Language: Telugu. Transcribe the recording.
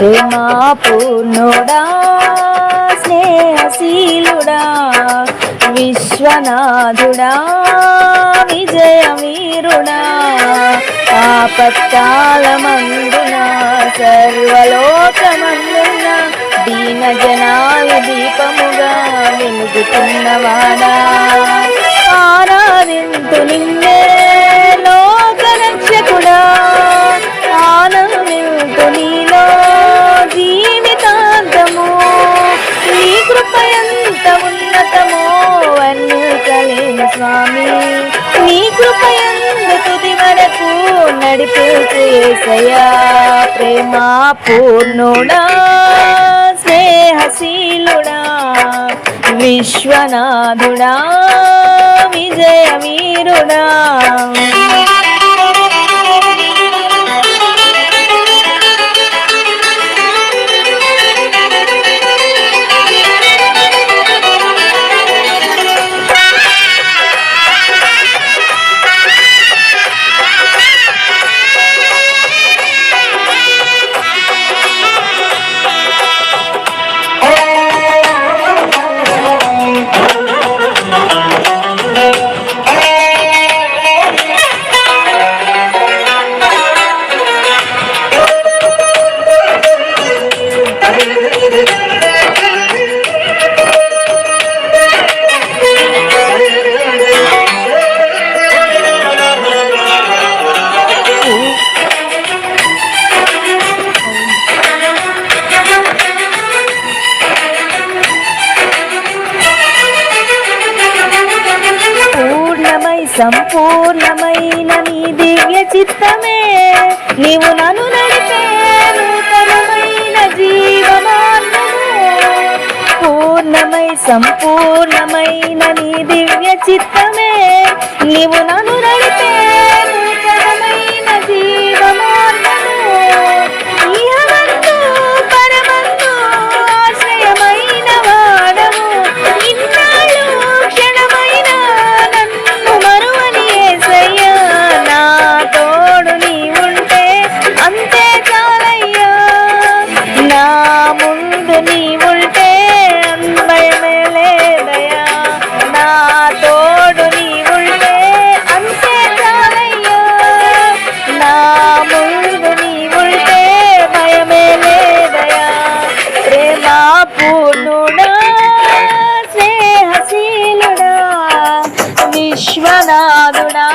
ప్రేమా పూర్ణుడా స్నేహశీలుడా విశ్వనాథుడా విజయవీరుడా ఆపత్కాలమందున సర్వలోకమందున దీన జనాలు దీపముగా వెలుగుతున్నవాడా. ఆరాధింతు నిన్న నీ కృపయందు తుది వరకు నడిపేసే ప్రేమ పూర్ణుడా స్నేహశీలుడా విశ్వనాథుడా విజయ వీరుడా సంపూర్ణమైన నీ దివ్య చిత్తమే. నీవు నన్ను నడిపే నూతనమైన జీవమార్గము. పూర్ణమై సంపూర్ణమైన నీ దివ్య చిత్తమే. నీవు నన్ను తోడు నీవుంటే అన్వయమే లేదయా? నా తోడు నీవుంటే అంతే కాదయ్యో నా ముందు నీవుంటే భయమే లేదయా? ప్రేమ పూర్ణుడా స్నేహశీలుడా విశ్వనాథుడా